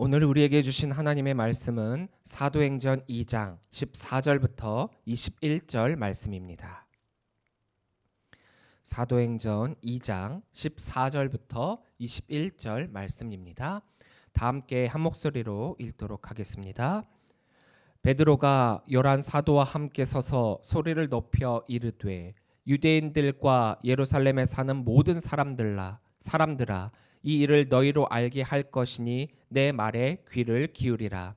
오늘 우리에게 주신 하나님의 말씀은 사도행전 2장 14절부터 21절 말씀입니다. 사도행전 2장 14절부터 21절 말씀입니다. 다 함께 한 목소리로 읽도록 하겠습니다. 베드로가 열한 사도와 함께 서서 소리를 높여 이르되 유대인들과 예루살렘에 사는 모든 사람들라 사람들아 이 일을 너희로 알게 할 것이니 내 말에 귀를 기울이라.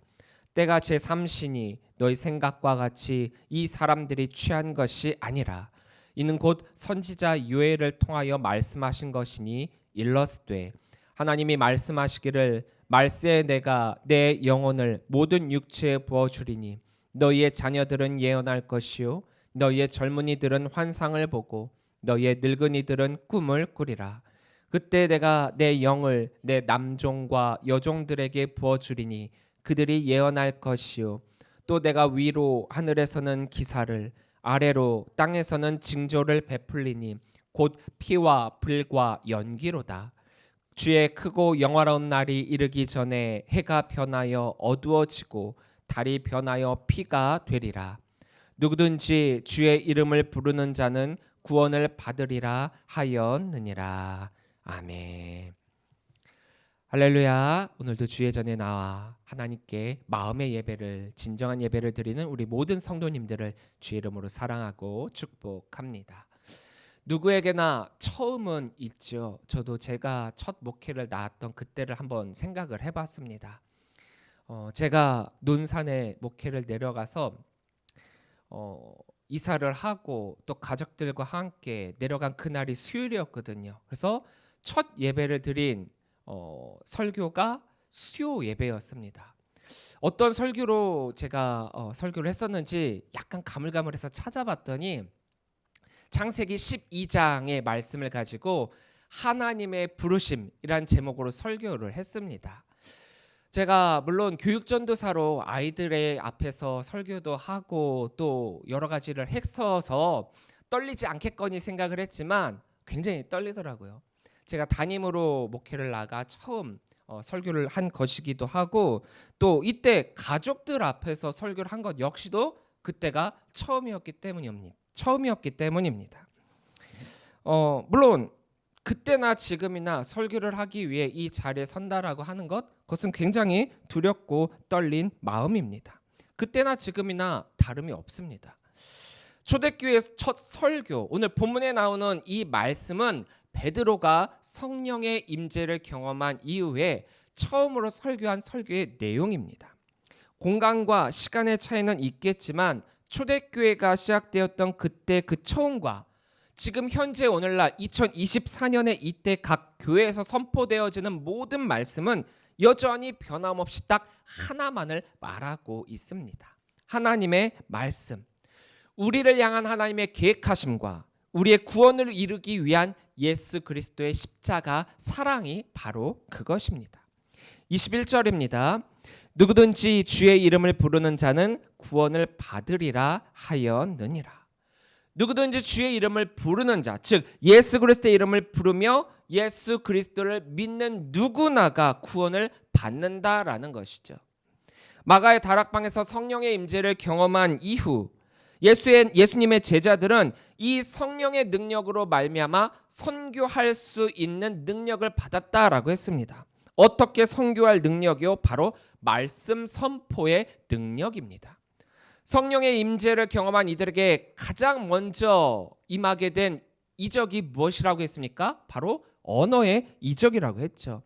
때가 제 삼신이 너희 생각과 같이 이 사람들이 취한 것이 아니라 이는 곧 선지자 요엘을 통하여 말씀하신 것이니 일러스되 하나님이 말씀하시기를 말세에 내가 내 영혼을 모든 육체에 부어 주리니 너희의 자녀들은 예언할 것이요 너희의 젊은이들은 환상을 보고 너희의 늙은이들은 꿈을 꾸리라 그때 내가 내 영을 내 남종과 여종들에게 부어 주리니 그들이 예언할 것이요. 또 내가 위로 하늘에서는 기사를 아래로 땅에서는 징조를 베풀리니 곧 피와 불과 연기로다. 주의 크고 영화로운 날이 이르기 전에 해가 변하여 어두워지고 달이 변하여 피가 되리라. 누구든지 주의 이름을 부르는 자는 구원을 받으리라 하였느니라 아멘. 할렐루야. 오늘도 주의 전에 나와 하나님께 마음의 예배를 진정한 예배를 드리는 우리 모든 성도님들을 주의 이름으로 사랑하고 축복합니다. 누구에게나 처음은 있죠. 저도 제가 첫 목회를 나왔던 그때를 한번 생각을 해봤습니다. 어, 제가 논산에 목회를 내려가서 어, 이사를 하고 또 가족들과 함께 내려간 그날이 수요일이었거든요. 그래서 첫 예배를 드린 어, 설교가 수요 예배였습니다. 어떤 설교로 제가 어, 설교를 했었는지 약간 가물가물해서 찾아봤더니 창세기 12장의 말씀을 가지고 하나님의 부르심이란 제목으로 설교를 했습니다. 제가 물론 교육 전도사로 아이들의 앞에서 설교도 하고 또 여러 가지를 했어서 떨리지 않겠거니 생각을 했지만 굉장히 떨리더라고요. 제가 담임으로 목회를 나가 처음 어, 설교를 한 것이기도 하고 또 이때 가족들 앞에서 설교를 한 것 역시도 그때가 처음이었기 때문입니다. 처음이었기 때문입니다. 어, 물론 그때나 지금이나 설교를 하기 위해 이 자리에 선다라고 하는 것 그것은 굉장히 두렵고 떨린 마음입니다. 그때나 지금이나 다름이 없습니다. 초대교회 첫 설교 오늘 본문에 나오는 이 말씀은 베드로가 성령의 임재를 경험한 이후에 처음으로 설교한 설교의 내용입니다. 공간과 시간의 차이는 있겠지만 초대교회가 시작되었던 그때 그 처음과 지금 현재 오늘날 2024년에 이때 각 교회에서 선포되어지는 모든 말씀은 여전히 변함없이 딱 하나만을 말하고 있습니다. 하나님의 말씀. 우리를 향한 하나님의 계획하심과 우리의 구원을 이루기 위한 예수 그리스도의 십자가 사랑이 바로 그것입니다. 21절입니다. 누구든지 주의 이름을 부르는 자는 구원을 받으리라 하였느니라. 누구든지 주의 이름을 부르는 자, 즉 예수 그리스도의 이름을 부르며 예수 그리스도를 믿는 누구나가 구원을 받는다라는 것이죠. 마가의 다락방에서 성령의 임재를 경험한 이후 예수의 예수님의 제자들은 이 성령의 능력으로 말미암아 선교할 수 있는 능력을 받았다라고 했습니다. 어떻게 선교할 능력이요? 바로 말씀 선포의 능력입니다. 성령의 임재를 경험한 이들에게 가장 먼저 임하게 된 이적이 무엇이라고 했습니까? 바로 언어의 이적이라고 했죠.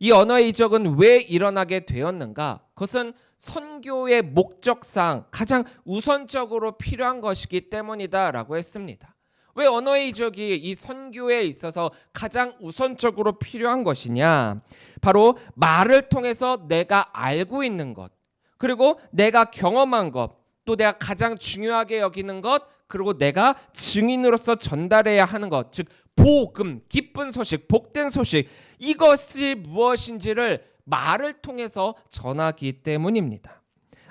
이 언어의 이적은 왜 일어나게 되었는가? 그것은 선교의 목적상 가장 우선적으로 필요한 것이기 때문이다라고 했습니다. 왜 언어의 이적이 이 선교에 있어서 가장 우선적으로 필요한 것이냐? 바로 말을 통해서 내가 알고 있는 것, 그리고 내가 경험한 것, 또 내가 가장 중요하게 여기는 것, 그리고 내가 증인으로서 전달해야 하는 것, 즉 복음, 기쁜 소식, 복된 소식 이것이 무엇인지를 말을 통해서 전하기 때문입니다.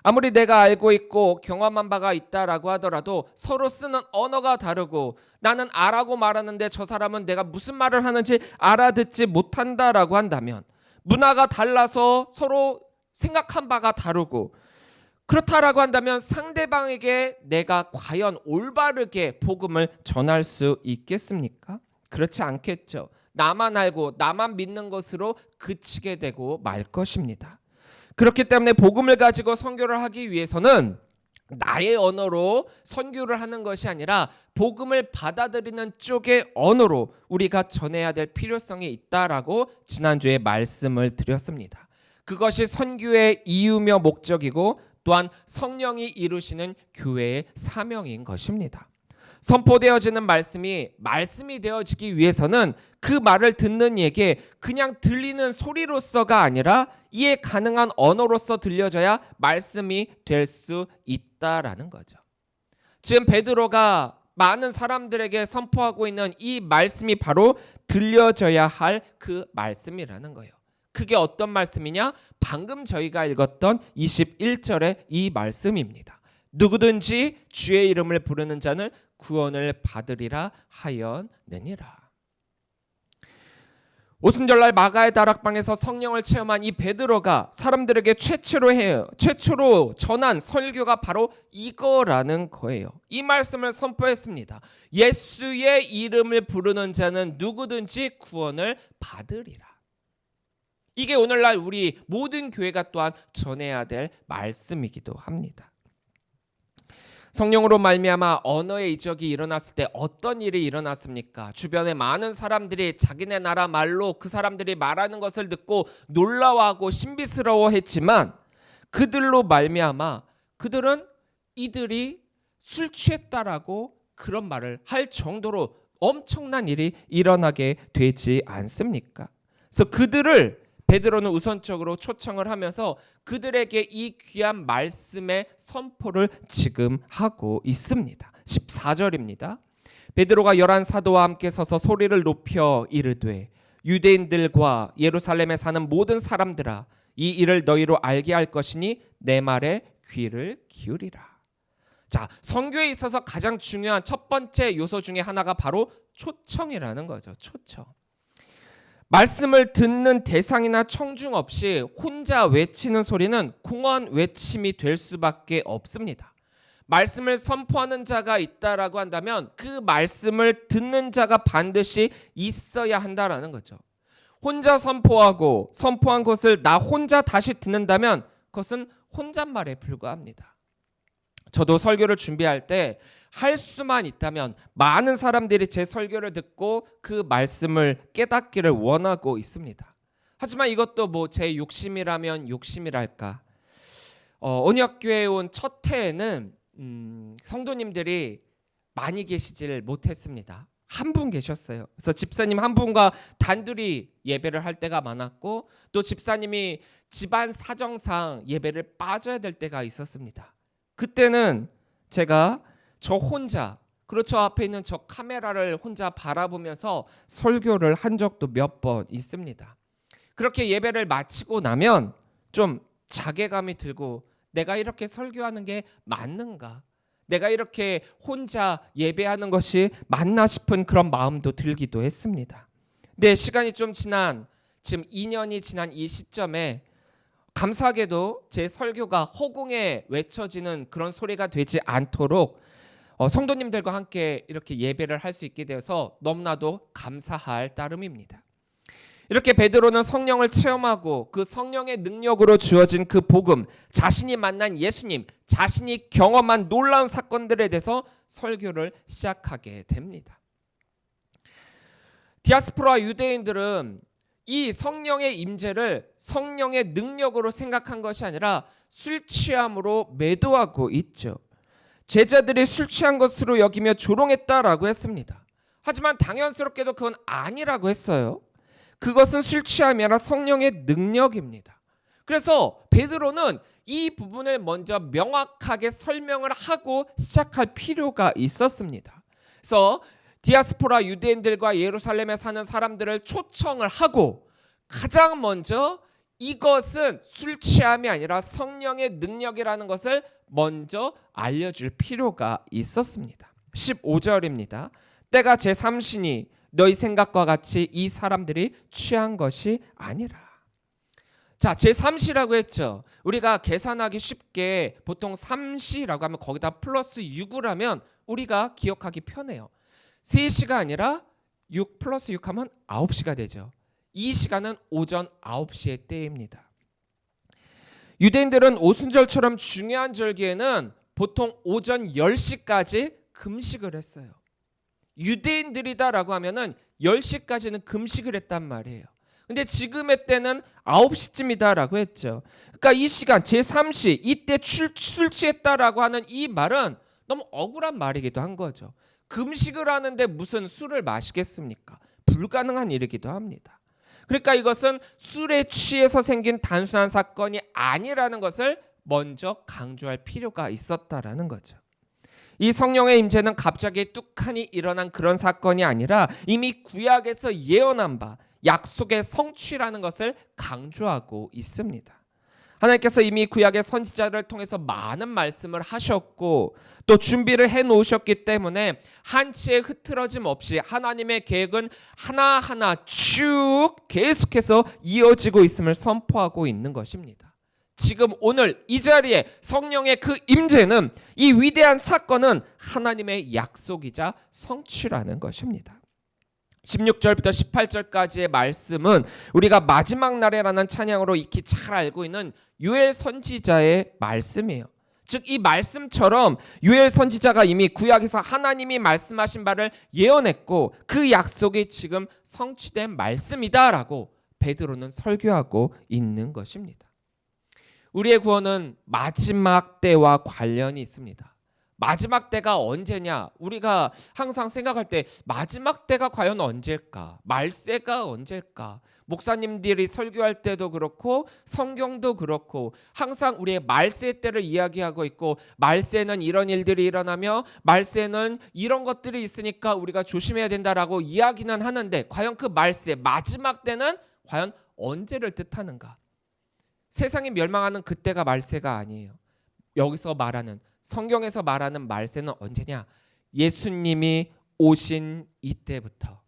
아무리 내가 알고 있고 경험한 바가 있다라고 하더라도 서로 쓰는 언어가 다르고 나는 알아고 말하는데 저 사람은 내가 무슨 말을 하는지 알아듣지 못한다라고 한다면 문화가 달라서 서로 생각한 바가 다르고 그렇다라고 한다면 상대방에게 내가 과연 올바르게 복음을 전할 수 있겠습니까? 그렇지 않겠죠. 나만 알고 나만 믿는 것으로 그치게 되고 말 것입니다. 그렇기 때문에 복음을 가지고 선교를 하기 위해서는 나의 언어로 선교를 하는 것이 아니라 복음을 받아들이는 쪽의 언어로 우리가 전해야 될 필요성이 있다라고 지난주에 말씀을 드렸습니다. 그것이 선교의 이유며 목적이고 또한 성령이 이루시는 교회의 사명인 것입니다. 선포되어지는 말씀이 말씀이 되어지기 위해서는 그 말을 듣는 이에게 그냥 들리는 소리로서가 아니라 이해 가능한 언어로서 들려져야 말씀이 될 수 있다라는 거죠. 지금 베드로가 많은 사람들에게 선포하고 있는 이 말씀이 바로 들려져야 할 그 말씀이라는 거예요. 그게 어떤 말씀이냐? 방금 저희가 읽었던 21절의 이 말씀입니다. 누구든지 주의 이름을 부르는 자는 구원을 받으리라 하였느니라. 오순절날 마가의 다락방에서 성령을 체험한 이 베드로가 사람들에게 최초로 해요. 최초로 전한 설교가 바로 이거라는 거예요. 이 말씀을 선포했습니다. 예수의 이름을 부르는 자는 누구든지 구원을 받으리라. 이게 오늘날 우리 모든 교회가 또한 전해야 될 말씀이기도 합니다. 성령으로 말미암아 언어의 이적이 일어났을 때 어떤 일이 일어났습니까? 주변에 많은 사람들이 자기네 나라 말로 그 사람들이 말하는 것을 듣고 놀라워하고 신비스러워했지만 그들로 말미암아 그들은 이들이 술 취했다라고 그런 말을 할 정도로 엄청난 일이 일어나게 되지 않습니까? 그래서 그들을 베드로는 우선적으로 초청을 하면서 그들에게 이 귀한 말씀의 선포를 지금 하고 있습니다. 14절입니다. 베드로가 열한 사도와 함께 서서 소리를 높여 이르되 유대인들과 예루살렘에 사는 모든 사람들아 이 일을 너희로 알게 할 것이니 내 말에 귀를 기울이라. 자, 선교에 있어서 가장 중요한 첫 번째 요소 중에 하나가 바로 초청이라는 거죠. 초청. 말씀을 듣는 대상이나 청중 없이 혼자 외치는 소리는 공허한 외침이 될 수밖에 없습니다. 말씀을 선포하는 자가 있다라고 한다면 그 말씀을 듣는 자가 반드시 있어야 한다라는 거죠. 혼자 선포하고 선포한 것을 나 혼자 다시 듣는다면 그것은 혼잣말에 불과합니다. 저도 설교를 준비할 때 할 수만 있다면 많은 사람들이 제 설교를 듣고 그 말씀을 깨닫기를 원하고 있습니다. 하지만 이것도 뭐 제 욕심이라면 욕심이랄까. 어, 언약교회에 온 첫 해에는 음, 성도님들이 많이 계시질 못했습니다. 한 분 계셨어요. 그래서 집사님 한 분과 단둘이 예배를 할 때가 많았고 또 집사님이 집안 사정상 예배를 빠져야 될 때가 있었습니다. 그때는 제가 저 혼자 저 앞에 있는 저 카메라를 혼자 바라보면서 설교를 한 적도 몇 번 있습니다. 그렇게 예배를 마치고 나면 좀 자괴감이 들고 내가 이렇게 설교하는 게 맞는가? 내가 이렇게 혼자 예배하는 것이 맞나 싶은 그런 마음도 들기도 했습니다. 근데 시간이 좀 지난 지금 2년이 지난 이 시점에 감사하게도 제 설교가 허공에 외쳐지는 그런 소리가 되지 않도록 어, 성도님들과 함께 이렇게 예배를 할 수 있게 되어서 너무나도 감사할 따름입니다. 이렇게 베드로는 성령을 체험하고 그 성령의 능력으로 주어진 그 복음, 자신이 만난 예수님, 자신이 경험한 놀라운 사건들에 대해서 설교를 시작하게 됩니다. 디아스포라 유대인들은 이 성령의 임재를 성령의 능력으로 생각한 것이 아니라 술 취함으로 매도하고 있죠. 제자들이 술 취한 것으로 여기며 조롱했다라고 했습니다. 하지만 당연스럽게도 그건 아니라고 했어요. 그것은 술 취함이 아니라 성령의 능력입니다. 그래서 베드로는 이 부분을 먼저 명확하게 설명을 하고 시작할 필요가 있었습니다. 그래서 디아스포라 유대인들과 예루살렘에 사는 사람들을 초청을 하고 가장 먼저 이것은 술 취함이 아니라 성령의 능력이라는 것을 먼저 알려줄 필요가 있었습니다. 15절입니다. 때가 제 삼신이 너희 생각과 같이 이 사람들이 취한 것이 아니라. 자, 제3시라고 했죠. 우리가 계산하기 쉽게 보통 3시라고 하면 거기다 플러스 6을 하면 우리가 기억하기 편해요. 3시가 아니라 6 플러스 6 하면 9시가 되죠. 이 시간은 오전 9시의 때입니다. 유대인들은 오순절처럼 중요한 절기에는 보통 오전 10시까지 금식을 했어요. 유대인들이다라고 하면은 10시까지는 금식을 했단 말이에요. 근데 지금의 때는 9시쯤이다라고 했죠. 그러니까 이 시간 제3시 이때 출, 술 취했다라고 하는 이 말은 너무 억울한 말이기도 한 거죠. 금식을 하는데 무슨 술을 마시겠습니까? 불가능한 일이기도 합니다. 그러니까 이것은 술에 취해서 생긴 단순한 사건이 아니라는 것을 먼저 강조할 필요가 있었다라는 거죠. 이 성령의 임재는 갑자기 뚝하니 일어난 그런 사건이 아니라 이미 구약에서 예언한 바 약속의 성취라는 것을 강조하고 있습니다. 하나님께서 이미 구약의 선지자를 통해서 많은 말씀을 하셨고 또 준비를 해 놓으셨기 때문에 한치의 흐트러짐 없이 하나님의 계획은 하나하나 쭉 계속해서 이어지고 있음을 선포하고 있는 것입니다. 지금 오늘 이 자리에 성령의 그 임재는 이 위대한 사건은 하나님의 약속이자 성취라는 것입니다. 16절부터 18절까지의 말씀은 우리가 마지막 날에라는 찬양으로 익히 잘 알고 있는 유엘 선지자의 말씀이에요. 즉 이 말씀처럼 유엘 선지자가 이미 구약에서 하나님이 말씀하신 바를 예언했고 그 약속이 지금 성취된 말씀이다라고 베드로는 설교하고 있는 것입니다. 우리의 구원은 마지막 때와 관련이 있습니다. 마지막 때가 언제냐? 우리가 항상 생각할 때 마지막 때가 과연 언제일까? 말세가 언제일까? 목사님들이 설교할 때도 그렇고 성경도 그렇고 항상 우리의 말세 때를 이야기하고 있고 말세는 이런 일들이 일어나며 말세는 이런 것들이 있으니까 우리가 조심해야 된다라고 이야기는 하는데 과연 그 말세 마지막 때는 과연 언제를 뜻하는가? 세상이 멸망하는 그때가 말세가 아니에요. 여기서 말하는 성경에서 말하는 말세는 언제냐? 예수님이 오신 이때부터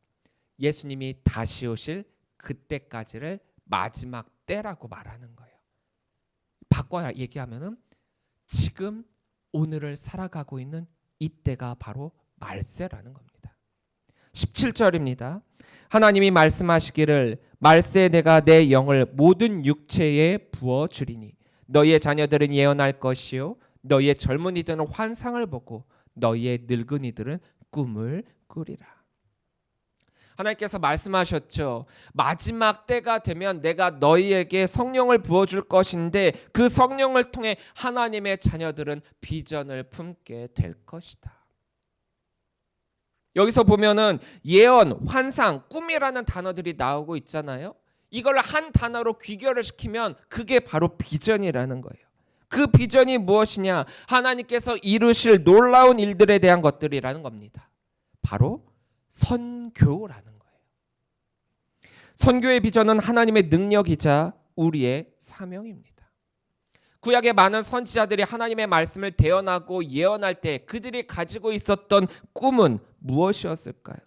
예수님이 다시 오실 그때까지를 마지막 때라고 말하는 거예요. 바꿔 얘기하면은 지금 오늘을 살아가고 있는 이때가 바로 말세라는 겁니다. 17절입니다. 하나님이 말씀하시기를 말세에 내가 내 영을 모든 육체에 부어 주리니 너희의 자녀들은 예언할 것이요 너희의 젊은이들은 환상을 보고 너희의 늙은이들은 꿈을 꾸리라. 하나님께서 말씀하셨죠. 마지막 때가 되면 내가 너희에게 성령을 부어줄 것인데 그 성령을 통해 하나님의 자녀들은 비전을 품게 될 것이다. 여기서 보면은 예언, 환상, 꿈이라는 단어들이 나오고 있잖아요. 이걸 한 단어로 귀결을 시키면 그게 바로 비전이라는 거예요. 그 비전이 무엇이냐? 하나님께서 이루실 놀라운 일들에 대한 것들이라는 겁니다. 바로 선교라는 거예요. 선교의 비전은 하나님의 능력이자 우리의 사명입니다. 구약의 많은 선지자들이 하나님의 말씀을 대언하고 예언할 때 그들이 가지고 있었던 꿈은 무엇이었을까요?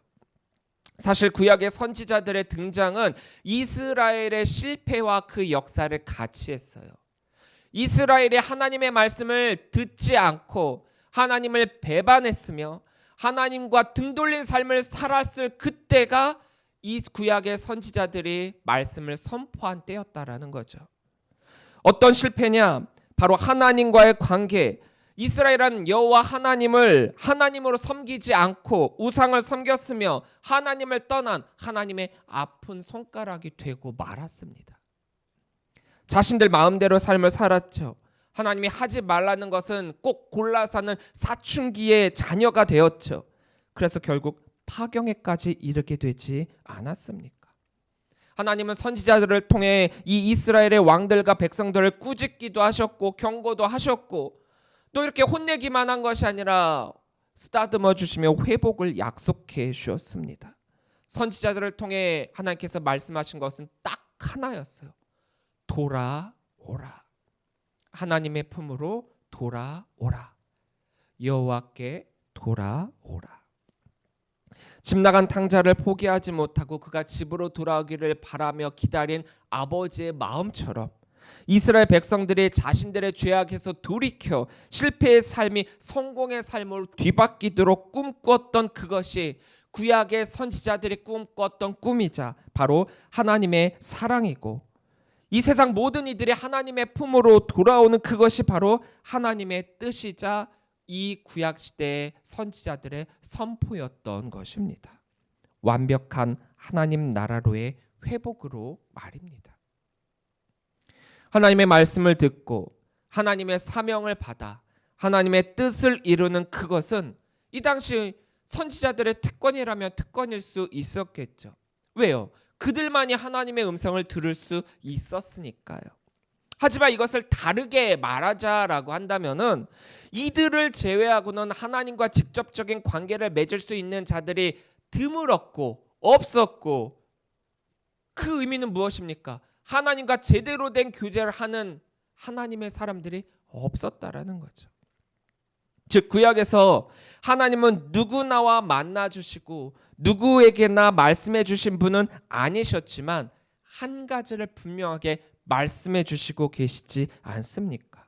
사실 구약의 선지자들의 등장은 이스라엘의 실패와 그 역사를 같이 했어요. 이스라엘이 하나님의 말씀을 듣지 않고 하나님을 배반했으며 하나님과 등 돌린 삶을 살았을 그때가 이 구약의 선지자들이 말씀을 선포한 때였다라는 거죠. 어떤 실패냐? 바로 하나님과의 관계. 이스라엘은 여호와 하나님을 하나님으로 섬기지 않고 우상을 섬겼으며 하나님을 떠난 하나님의 아픈 손가락이 되고 말았습니다. 자신들 마음대로 삶을 살았죠. 하나님이 하지 말라는 것은 꼭 골라서 하는 사춘기의 자녀가 되었죠. 그래서 결국 파경에까지 이르게 되지 않았습니까? 하나님은 선지자들을 통해 이 이스라엘의 왕들과 백성들을 꾸짖기도 하셨고 경고도 하셨고 또 이렇게 혼내기만 한 것이 아니라 쓰다듬어 주시며 회복을 약속해 주었습니다. 선지자들을 통해 하나님께서 말씀하신 것은 딱 하나였어요. 돌아오라. 하나님의 품으로 돌아오라. 여호와께 돌아오라. 집 나간 탕자를 포기하지 못하고 그가 집으로 돌아오기를 바라며 기다린 아버지의 마음처럼 이스라엘 백성들이 자신들의 죄악에서 돌이켜 실패의 삶이 성공의 삶으로 뒤바뀌도록 꿈꿨던 그것이 구약의 선지자들이 꿈꿨던 꿈이자 바로 하나님의 사랑이고 이 세상 모든 이들이 하나님의 품으로 돌아오는 그것이 바로 하나님의 뜻이자 이 구약 시대의 선지자들의 선포였던 것입니다. 완벽한 하나님 나라로의 회복으로 말입니다. 하나님의 말씀을 듣고 하나님의 사명을 받아 하나님의 뜻을 이루는 그것은 이 당시 선지자들의 특권이라면 특권일 수 있었겠죠. 왜요? 그들만이 하나님의 음성을 들을 수 있었으니까요. 하지만 이것을 다르게 말하자라고 한다면은 이들을 제외하고는 하나님과 직접적인 관계를 맺을 수 있는 자들이 드물었고 없었고 그 의미는 무엇입니까? 하나님과 제대로 된 교제를 하는 하나님의 사람들이 없었다라는 거죠. 즉 구약에서 하나님은 누구나와 만나 주시고 누구에게나 말씀해 주신 분은 아니셨지만 한 가지를 분명하게 말씀해 주시고 계시지 않습니까?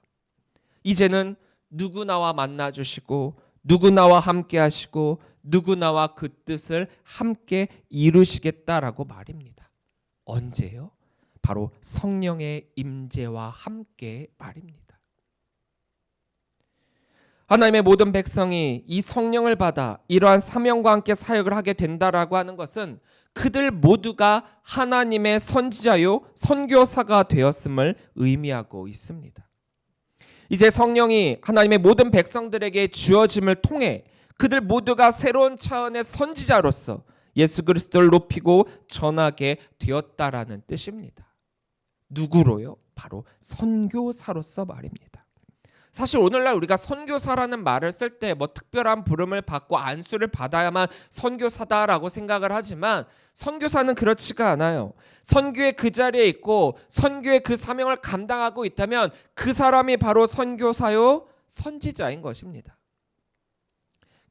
이제는 누구나와 만나 주시고 누구나와 함께 하시고 누구나와 그 뜻을 함께 이루시겠다라고 말입니다. 언제요? 바로 성령의 임재와 함께 말입니다. 하나님의 모든 백성이 이 성령을 받아 이러한 사명과 함께 사역을 하게 된다라고 하는 것은 그들 모두가 하나님의 선지자요 선교사가 되었음을 의미하고 있습니다. 이제 성령이 하나님의 모든 백성들에게 주어짐을 통해 그들 모두가 새로운 차원의 선지자로서 예수 그리스도를 높이고 전하게 되었다라는 뜻입니다. 누구로요? 바로 선교사로서 말입니다. 사실 오늘날 우리가 선교사라는 말을 쓸 때 뭐 특별한 부름을 받고 안수를 받아야만 선교사다라고 생각을 하지만 선교사는 그렇지가 않아요. 선교의 그 자리에 있고 선교의 그 사명을 감당하고 있다면 그 사람이 바로 선교사요 선지자인 것입니다.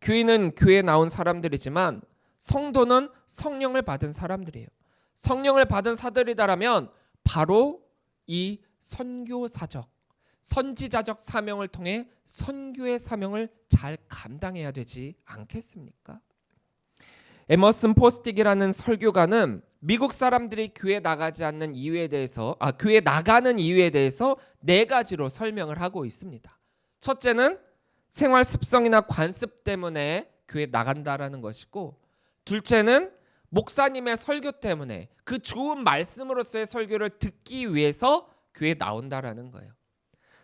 교인은 교회에 나온 사람들이지만 성도는 성령을 받은 사람들이에요. 성령을 받은 사들이다라면 바로 이 선교사적 선지자적 사명을 통해 선교의 사명을 잘 감당해야 되지 않겠습니까? 에머슨 포스틱이라는 설교가는 미국 사람들이 교회 나가지 않는 이유에 대해서 아 교회 나가는 이유에 대해서 네 가지로 설명을 하고 있습니다. 첫째는 생활 습성이나 관습 때문에 교회 나간다라는 것이고 둘째는 목사님의 설교 때문에 그 좋은 말씀으로서의 설교를 듣기 위해서 교회 나온다라는 거예요.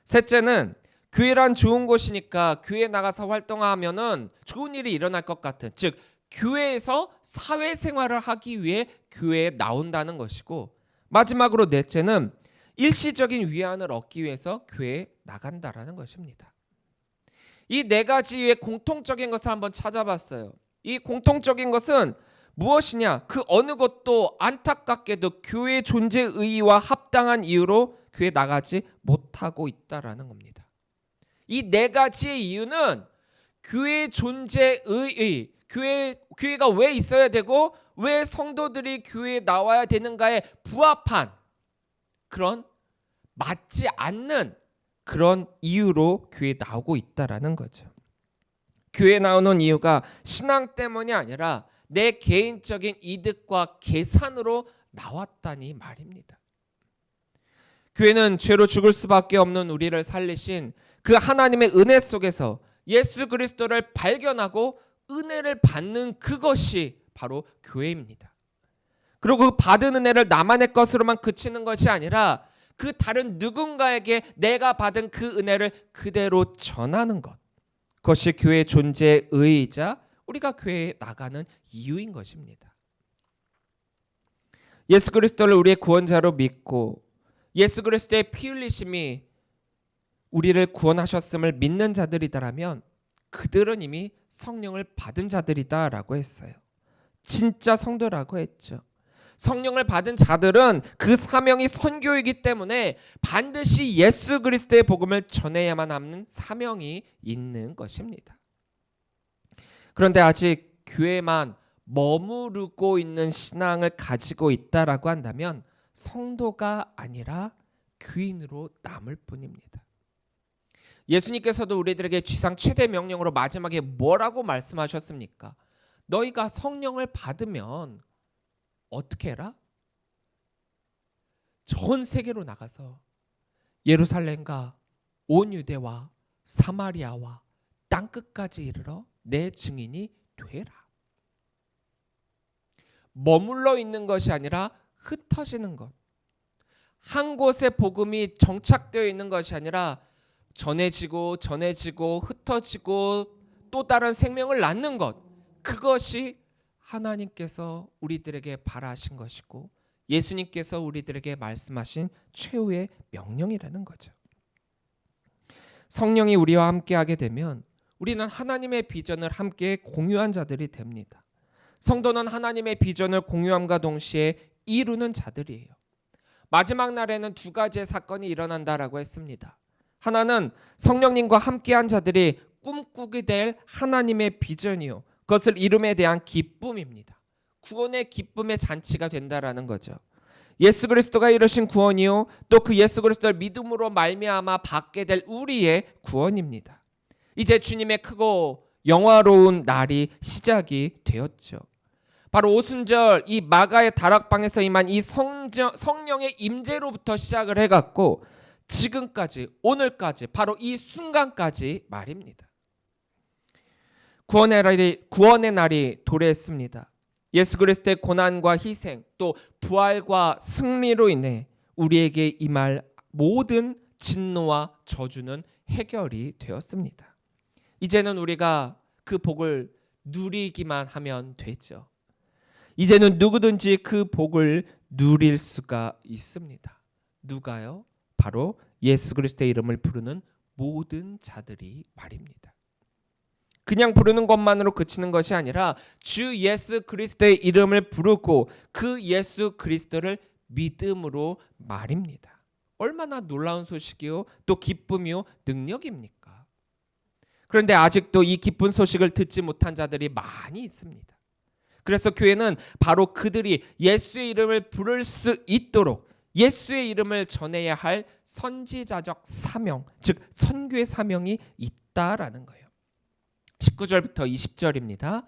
셋째는 교회란 좋은 곳이니까 교회 나가서 활동하면은 좋은 일이 일어날 것 같은 즉 교회에서 사회생활을 하기 위해 교회에 나온다는 것이고 마지막으로 넷째는 일시적인 위안을 얻기 위해서 교회에 나간다라는 것입니다. 이 네 가지의 공통적인 것을 한번 찾아봤어요. 이 공통적인 것은 무엇이냐? 그 어느 것도 안타깝게도 교회 존재 의의와 합당한 이유로 교회 나가지 못하고 있다라는 겁니다. 이 네 가지의 이유는 교회 존재 의의, 교회 교회가 왜 있어야 되고 왜 성도들이 교회에 나와야 되는가에 부합한 그런 맞지 않는 그런 이유로 교회에 나오고 있다라는 거죠. 교회 나오는 이유가 신앙 때문이 아니라 내 개인적인 이득과 계산으로 나왔다니 말입니다. 교회는 죄로 죽을 수밖에 없는 우리를 살리신 그 하나님의 은혜 속에서 예수 그리스도를 발견하고 은혜를 받는 그것이 바로 교회입니다. 그리고 그 받은 은혜를 나만의 것으로만 그치는 것이 아니라 그 다른 누군가에게 내가 받은 그 은혜를 그대로 전하는 것. 그것이 교회의 존재의 의의자 우리가 교회에 나가는 이유인 것입니다. 예수 그리스도를 우리의 구원자로 믿고 예수 그리스도의 피 흘리심이 우리를 구원하셨음을 믿는 자들이다라면 그들은 이미 성령을 받은 자들이다라고 했어요. 진짜 성도라고 했죠. 성령을 받은 자들은 그 사명이 선교이기 때문에 반드시 예수 그리스도의 복음을 전해야만 하는 사명이 있는 것입니다. 그런데 아직 교회만 머무르고 있는 신앙을 가지고 있다라고 한다면 성도가 아니라 귀인으로 남을 뿐입니다. 예수님께서도 우리들에게 지상 최대 명령으로 마지막에 뭐라고 말씀하셨습니까? 너희가 성령을 받으면 어떻게 해라? 전 세계로 나가서 예루살렘과 온 유대와 사마리아와 땅 끝까지 이르러 내 증인이 되라. 머물러 있는 것이 아니라 흩어지는 것. 한 곳에 복음이 정착되어 있는 것이 아니라 전해지고 전해지고 흩어지고 또 다른 생명을 낳는 것. 그것이 하나님께서 우리들에게 바라신 것이고 예수님께서 우리들에게 말씀하신 최후의 명령이라는 거죠. 성령이 우리와 함께 하게 되면 우리는 하나님의 비전을 함께 공유한 자들이 됩니다. 성도는 하나님의 비전을 공유함과 동시에 이루는 자들이에요. 마지막 날에는 두 가지의 사건이 일어난다라고 했습니다. 하나는 성령님과 함께한 자들이 꿈꾸게 될 하나님의 비전이요. 그것을 이름에 대한 기쁨입니다. 구원의 기쁨의 잔치가 된다라는 거죠. 예수 그리스도가 이루신 구원이요 또 그 예수 그리스도를 믿음으로 말미암아 받게 될 우리의 구원입니다. 이제 주님의 크고 영화로운 날이 시작이 되었죠. 바로 오순절 이 마가의 다락방에서 임한 이 성령, 성령의 임재로부터 시작을 해갖고 지금까지 오늘까지 바로 이 순간까지 말입니다. 구원의 날이 구원의 날이 도래했습니다. 예수 그리스도의 고난과 희생 또 부활과 승리로 인해 우리에게 임할 모든 진노와 저주는 해결이 되었습니다. 이제는 우리가 그 복을 누리기만 하면 되죠. 이제는 누구든지 그 복을 누릴 수가 있습니다. 누가요? 바로 예수 그리스도의 이름을 부르는 모든 자들이 말입니다. 그냥 부르는 것만으로 그치는 것이 아니라 주 예수 그리스도의 이름을 부르고 그 예수 그리스도를 믿음으로 말입니다. 얼마나 놀라운 소식이요 또 기쁨이요 능력입니까? 그런데 아직도 이 기쁜 소식을 듣지 못한 자들이 많이 있습니다. 그래서 교회는 바로 그들이 예수의 이름을 부를 수 있도록 예수의 이름을 전해야 할 선지자적 사명, 즉 선교의 사명이 있다라는 거예요. 19절부터 20절입니다.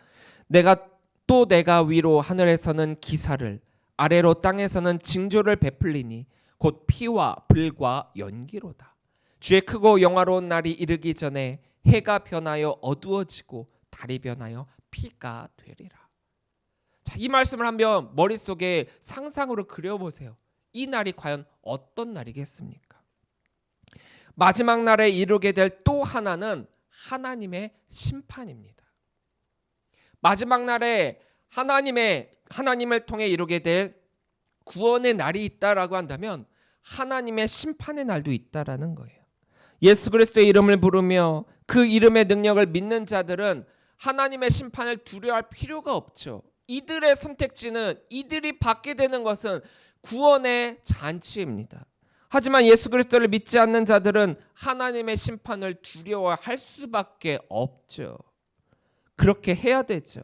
내가 또 내가 위로 하늘에서는 기사를 아래로 땅에서는 징조를 베풀리니 곧 피와 불과 연기로다. 주의 크고 영화로운 날이 이르기 전에 해가 변하여 어두워지고 달이 변하여 피가 되리라. 자, 이 말씀을 한번 머릿속에 상상으로 그려보세요. 이 날이 과연 어떤 날이겠습니까? 마지막 날에 이루게 될 또 하나는 하나님의 심판입니다. 마지막 날에 하나님의 하나님을 통해 이루게 될 구원의 날이 있다라고 한다면 하나님의 심판의 날도 있다라는 거예요. 예수 그리스도의 이름을 부르며 그 이름의 능력을 믿는 자들은 하나님의 심판을 두려워할 필요가 없죠. 이들의 선택지는 이들이 받게 되는 것은 구원의 잔치입니다. 하지만 예수 그리스도를 믿지 않는 자들은 하나님의 심판을 두려워할 수밖에 없죠. 그렇게 해야 되죠.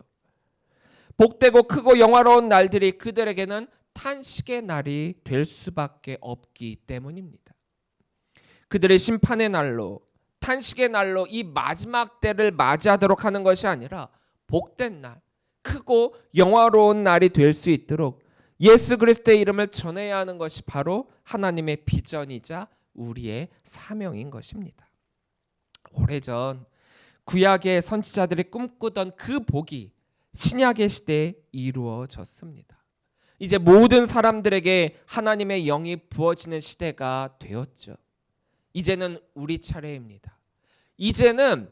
복되고 크고 영화로운 날들이 그들에게는 탄식의 날이 될 수밖에 없기 때문입니다. 그들의 심판의 날로 탄식의 날로 이 마지막 때를 맞이하도록 하는 것이 아니라 복된 날, 크고 영화로운 날이 될 수 있도록 예수 그리스도의 이름을 전해야 하는 것이 바로 하나님의 비전이자 우리의 사명인 것입니다. 오래전 구약의 선지자들이 꿈꾸던 그 복이 신약의 시대에 이루어졌습니다. 이제 모든 사람들에게 하나님의 영이 부어지는 시대가 되었죠. 이제는 우리 차례입니다. 이제는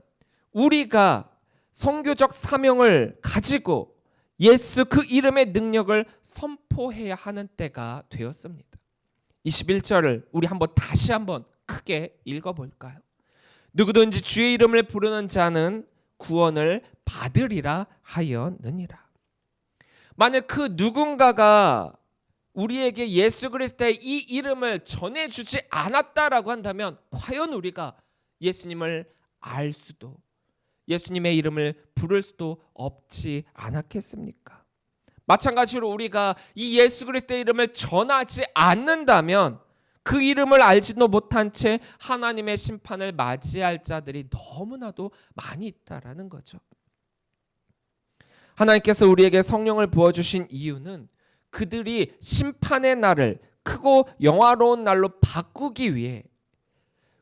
우리가 성교적 사명을 가지고 예수 그 이름의 능력을 선포해야 하는 때가 되었습니다. 21절을 우리 한번 다시 한번 크게 읽어 볼까요? 누구든지 주의 이름을 부르는 자는 구원을 받으리라 하였느니라. 만약 그 누군가가 우리에게 예수 그리스도의 이 이름을 전해 주지 않았다라고 한다면 과연 우리가 예수님을 알 수도 예수님의 이름을 부를 수도 없지 않았겠습니까? 마찬가지로 우리가 이 예수 그리스도의 이름을 전하지 않는다면 그 이름을 알지도 못한 채 하나님의 심판을 맞이할 자들이 너무나도 많이 있다라는 거죠. 하나님께서 우리에게 성령을 부어 주신 이유는 그들이 심판의 날을 크고 영화로운 날로 바꾸기 위해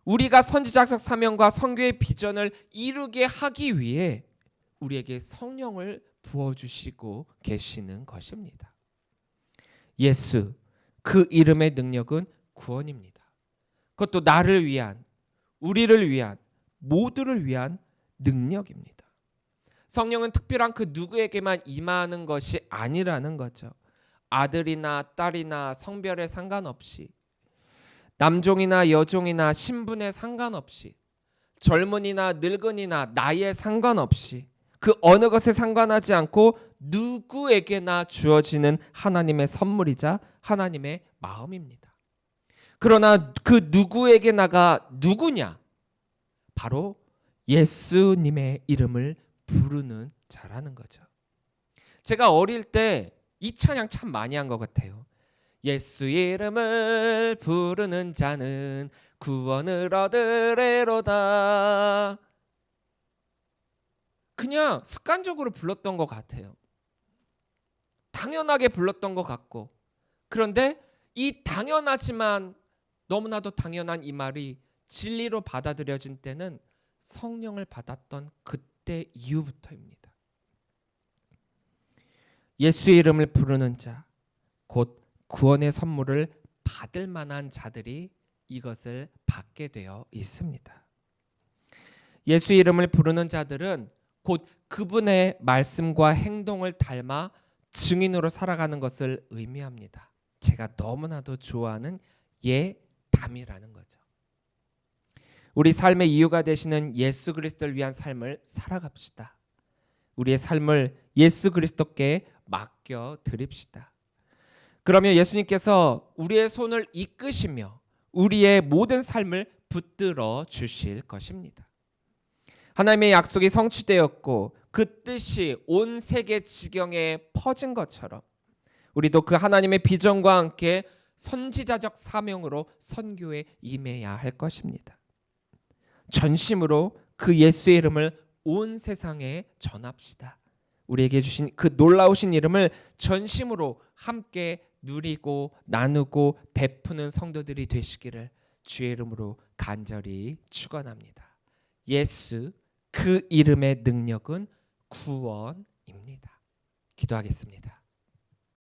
우리가 선지자적 사명과 선교의 비전을 이루게 하기 위해 우리에게 성령을 부어 주시고 계시는 것입니다. 예수 그 이름의 능력은 구원입니다. 그것도 나를 위한 우리를 위한 모두를 위한 능력입니다. 성령은 특별한 그 누구에게만 임하는 것이 아니라는 거죠. 아들이나 딸이나 성별에 상관없이 남종이나 여종이나 신분에 상관없이 젊은이나 늙은이나 나이에 상관없이 그 어느 것에 상관하지 않고 누구에게나 주어지는 하나님의 선물이자 하나님의 마음입니다. 그러나 그 누구에게 나가 누구냐? 바로 예수님의 이름을 부르는 자라는 거죠. 제가 어릴 때 이 찬양 참 많이 한 것 같아요. 예수 이름을 부르는 자는 구원을 얻으리로다. 그냥 습관적으로 불렀던 것 같아요. 당연하게 불렀던 것 같고 그런데 이 당연하지만 너무나도 당연한 이 말이 진리로 받아들여진 때는 성령을 받았던 그때 이후부터입니다. 예수의 이름을 부르는 자, 곧 구원의 선물을 받을 만한 자들이 이것을 받게 되어 있습니다. 예수 이름을 부르는 자들은 곧 그분의 말씀과 행동을 닮아 증인으로 살아가는 것을 의미합니다. 제가 너무나도 좋아하는 예담이라는 거죠. 우리 삶의 이유가 되시는 예수 그리스도를 위한 삶을 살아갑시다. 우리의 삶을 예수 그리스도께 맡겨 드립시다. 그러면 예수님께서 우리의 손을 이끄시며 우리의 모든 삶을 붙들어 주실 것입니다. 하나님의 약속이 성취되었고 그 뜻이 온 세계 지경에 퍼진 것처럼 우리도 그 하나님의 비전과 함께 선지자적 사명으로 선교에 임해야 할 것입니다. 전심으로 그 예수의 이름을 온 세상에 전합시다. 우리에게 주신 그 놀라우신 이름을 전심으로 함께 누리고 나누고 베푸는 성도들이 되시기를 주의 이름으로 간절히 축원합니다. 예수 그 이름의 능력은 구원입니다. 기도하겠습니다.